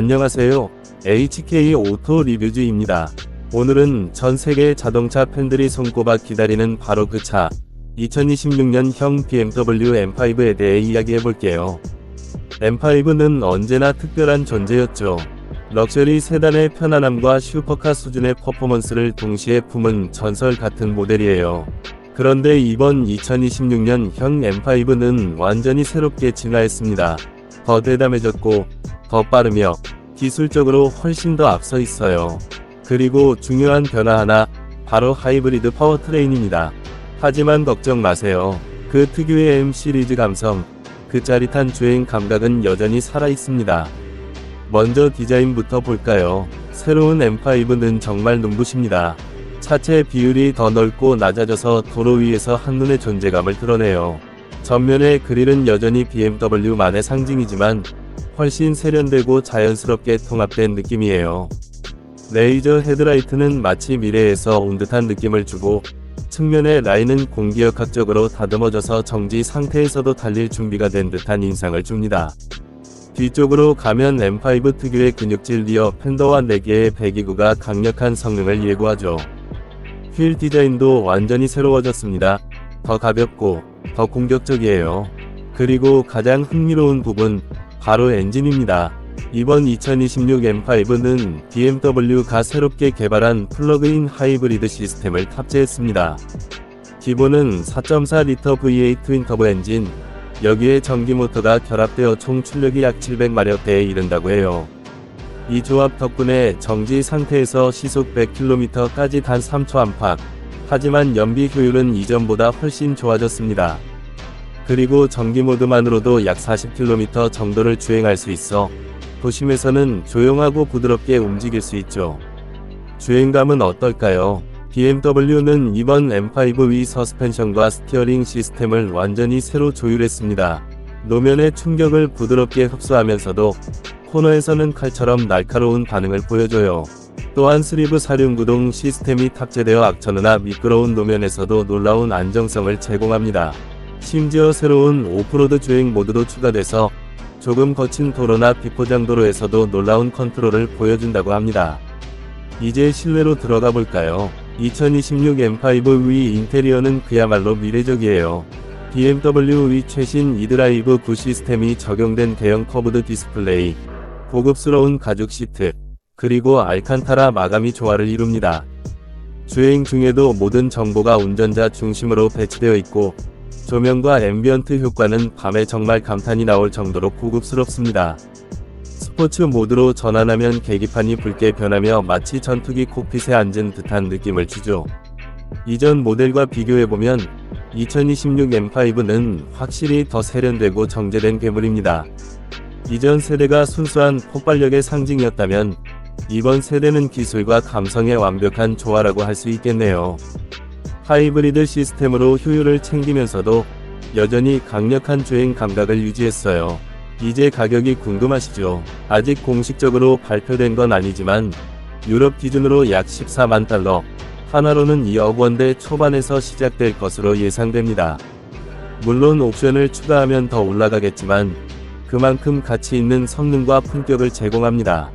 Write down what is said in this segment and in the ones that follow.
안녕하세요. HK 오토 리뷰즈입니다. 오늘은 전 세계 자동차 팬들이 손꼽아 기다리는 바로 그 차, 2026년형 BMW M5에 대해 이야기해 볼게요. M5는 언제나 특별한 존재였죠. 럭셔리 세단의 편안함과 슈퍼카 수준의 퍼포먼스를 동시에 품은 전설 같은 모델이에요. 그런데 이번 2026년 형 M5는 완전히 새롭게 진화했습니다. 더 대담해졌고, 더 빠르며, 기술적으로 훨씬 더 앞서 있어요. 그리고 중요한 변화 하나, 바로 하이브리드 파워트레인입니다. 하지만 걱정 마세요. 그 특유의 M 시리즈 감성, 그 짜릿한 주행 감각은 여전히 살아 있습니다. 먼저 디자인부터 볼까요? 새로운 M5는 정말 눈부십니다. 차체 비율이 더 넓고 낮아져서 도로 위에서 한눈에 존재감을 드러내요. 전면의 그릴은 여전히 BMW만의 상징이지만 훨씬 세련되고 자연스럽게 통합된 느낌이에요. 레이저 헤드라이트는 마치 미래에서 온 듯한 느낌을 주고 측면의 라인은 공기역학적으로 다듬어져서 정지 상태에서도 달릴 준비가 된 듯한 인상을 줍니다. 뒤쪽으로 가면 M5 특유의 근육질 리어 팬더와 4개의 배기구가 강력한 성능을 예고하죠. 휠 디자인도 완전히 새로워졌습니다. 더 가볍고 더 공격적이에요. 그리고 가장 흥미로운 부분 바로 엔진입니다. 이번 2026 M5는 BMW가 새롭게 개발한 플러그인 하이브리드 시스템을 탑재했습니다. 기본은 4.4리터 V8 트윈터보 엔진, 여기에 전기 모터가 결합되어 총 출력이 약 700마력대에 이른다고 해요. 이 조합 덕분에 정지 상태에서 시속 100km까지 단 3초 안팎. 하지만 연비 효율은 이전보다 훨씬 좋아졌습니다. 그리고 전기 모드만으로도 약 40km 정도를 주행할 수 있어 도심에서는 조용하고 부드럽게 움직일 수 있죠. 주행감은 어떨까요? BMW는 이번 M5 위 서스펜션과 스티어링 시스템을 완전히 새로 조율했습니다. 노면의 충격을 부드럽게 흡수하면서도 코너에서는 칼처럼 날카로운 반응을 보여줘요. 또한 스리브 사륜구동 시스템이 탑재되어 악천후나 미끄러운 노면에서도 놀라운 안정성을 제공합니다. 심지어 새로운 오프로드 주행 모드도 추가돼서 조금 거친 도로나 비포장 도로에서도 놀라운 컨트롤을 보여준다고 합니다. 이제 실내로 들어가 볼까요? 2026 M5 위 인테리어는 그야말로 미래적이에요. BMW 위 최신 이드라이브 9 시스템이 적용된 대형 커브드 디스플레이, 고급스러운 가죽 시트, 그리고 알칸타라 마감이 조화를 이룹니다. 주행 중에도 모든 정보가 운전자 중심으로 배치되어 있고, 조명과 앰비언트 효과는 밤에 정말 감탄이 나올 정도로 고급스럽습니다. 스포츠 모드로 전환하면 계기판이 붉게 변하며 마치 전투기 콕핏에 앉은 듯한 느낌을 주죠. 이전 모델과 비교해보면 2026 M5는 확실히 더 세련되고 정제된 괴물입니다. 이전 세대가 순수한 폭발력의 상징이었다면 이번 세대는 기술과 감성의 완벽한 조화라고 할 수 있겠네요. 하이브리드 시스템으로 효율을 챙기면서도 여전히 강력한 주행 감각을 유지했어요. 이제 가격이 궁금하시죠? 아직 공식적으로 발표된 건 아니지만 유럽 기준으로 약 14만 달러, 하나로는 2억 원대 초반에서 시작될 것으로 예상됩니다. 물론 옵션을 추가하면 더 올라가겠지만 그만큼 가치 있는 성능과 품격을 제공합니다.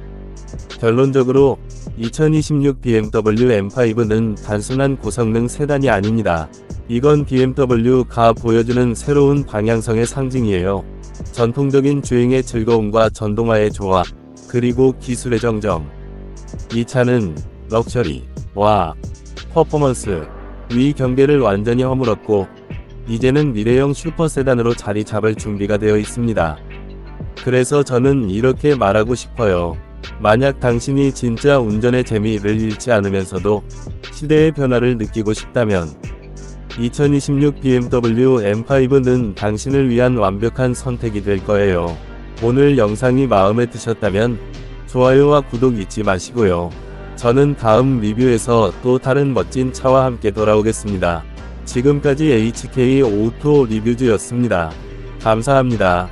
결론적으로 2026 BMW M5는 단순한 고성능 세단이 아닙니다. 이건 BMW가 보여주는 새로운 방향성의 상징이에요. 전통적인 주행의 즐거움과 전동화의 조화, 그리고 기술의 정정. 이 차는 럭셔리, 와, 퍼포먼스, 위 경계를 완전히 허물었고, 이제는 미래형 슈퍼 세단으로 자리 잡을 준비가 되어 있습니다. 그래서 저는 이렇게 말하고 싶어요. 만약 당신이 진짜 운전의 재미를 잃지 않으면서도 시대의 변화를 느끼고 싶다면 2026 BMW M5는 당신을 위한 완벽한 선택이 될 거예요. 오늘 영상이 마음에 드셨다면 좋아요와 구독 잊지 마시고요. 저는 다음 리뷰에서 또 다른 멋진 차와 함께 돌아오겠습니다. 지금까지 HK 오토 리뷰즈였습니다. 감사합니다.